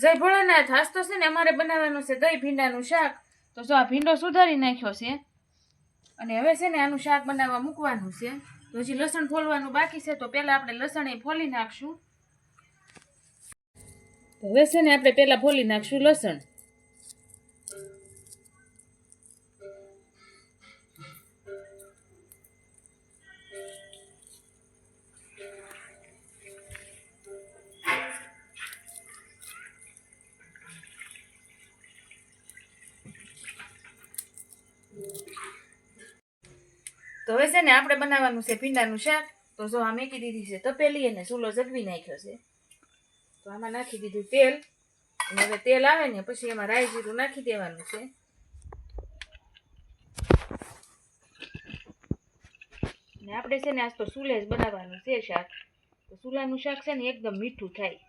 જય ભોળાનાથ. આજ તો છે ને અમારે બનાવવાનું છે દહીં ભીંડાનું શાક. તો જો આ ભીંડો સુધારી નાખ્યો છે અને હવે છે ને આનું શાક બનાવવા મૂકવાનું છે. તો હજી લસણ ફોલવાનું બાકી છે, તો પહેલાં આપણે લસણ એ ફોલી નાખશું. હવે છે ને આપણે પહેલાં ફોલી નાખશું લસણ. તો હવે છે ને આપણે બનાવવાનું છે ભીંડાનું શાક. તો જો આ મેકી દીધી છે તપેલી અને ચૂલો જગવી નાખ્યો છે. તો આમાં નાખી દીધું તેલ. અને હવે તેલ આવે ને પછી એમાં રાઈ જીરું નાખી દેવાનું છે. ને આપણે છે ને આજ તો ચૂલે જ બનાવવાનું છે શાક. તો ચૂલાનું શાક છે ને એકદમ મીઠું થાય.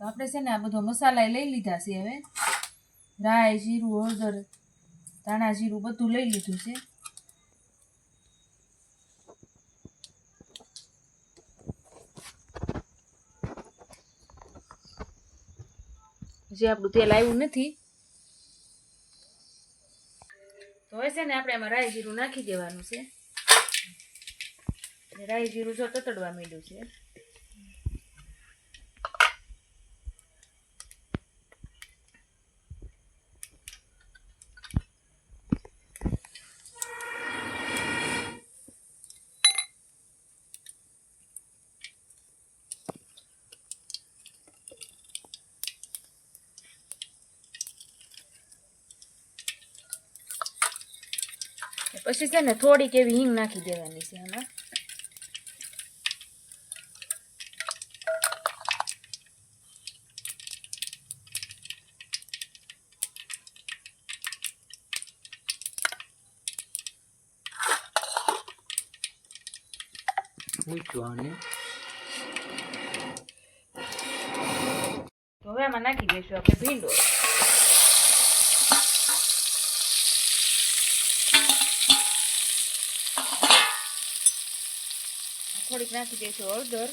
તો આપણે છે ને આ બધો મસાલા લઈ લીધા છે હવે. રાઈ, જીરું, હળદર, ધાણા, જીરું બધું લઈ લીધું છે. જે આપણું તેલ આવ્યું નથી. તો હવે છે ને આપણે એમાં રાઈ, જીરું નાખી દેવાનું છે. રાઈ, જીરું જો તતડવા માંડ્યું છે. પછી છે ને થોડીક એવી હિંગ નાખી દેવાની છે એમાં. હવે આમાં નાખી દઈશું આપણે ભીંડો. થોડીક નાખી દઈશું હળદર.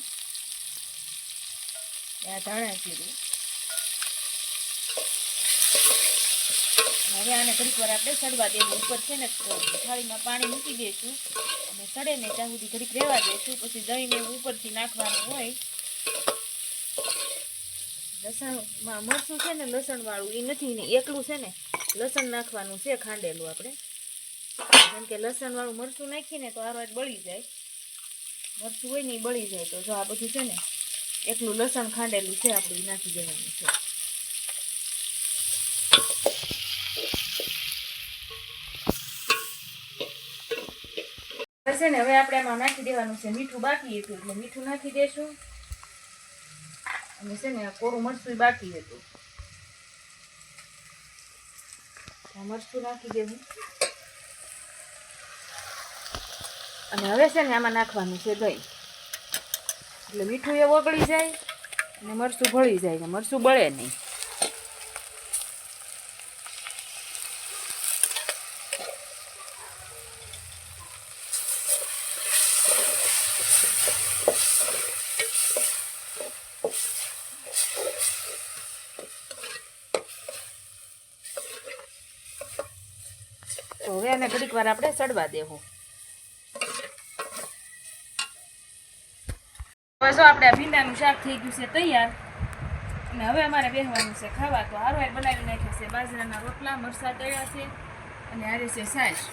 આ ધાણા જીરું. હવે આને ઘડીક વાર આપણે સડવા દેવું. ઉપર છે ને થાળીમાં પાણી મૂકી દઈશું અને સડે ને ત્યાં સુધી ઘડીક રહેવા દઈશું પછી દહીં ને ઉપરથી નાખવાનું હોય. લસણમાં મરચું છે ને લસણ વાળું એ નથી, ને એકલું છે ને, લસણ નાખવાનું છે ખાંડેલું આપણે. કેમ કે લસણ વાળું મરચું નાખીને તો આરવાજ બળી જાય. મરચું હોય ને એ બળી જાય. તો જો આ બધું છે ને, એકલું લસણ ખાંડેલું છે, આપણે નાખી દેવાનું છે. છે ને, હવે આપણે એમાં નાખી દેવાનું છે મીઠું બાકી હતું, એટલે મીઠું નાખી દેશું. અને છે ને કોરું મરચું બાકી હતું. મરચું નાખી દેવું. અને હવે છે ને આમાં નાખવાનું છે દહીં. એટલે મીઠું એ ઓગળી જાય અને મરચું ભળી જાય ને મરચું બળે નહીં. તો હવે આને ઘડીક વાર આપણે સડવા દેવું. જો આપણે ભીંડાનું શાક થઈ ગયું છે તૈયાર, અને હવે અમારે બેહવાનું છે ખાવા, તો હારો બનાવી નાખ્યા છે બાજરાના રોટલા મરસા તળ્યા છે, અને હારે છે છાશ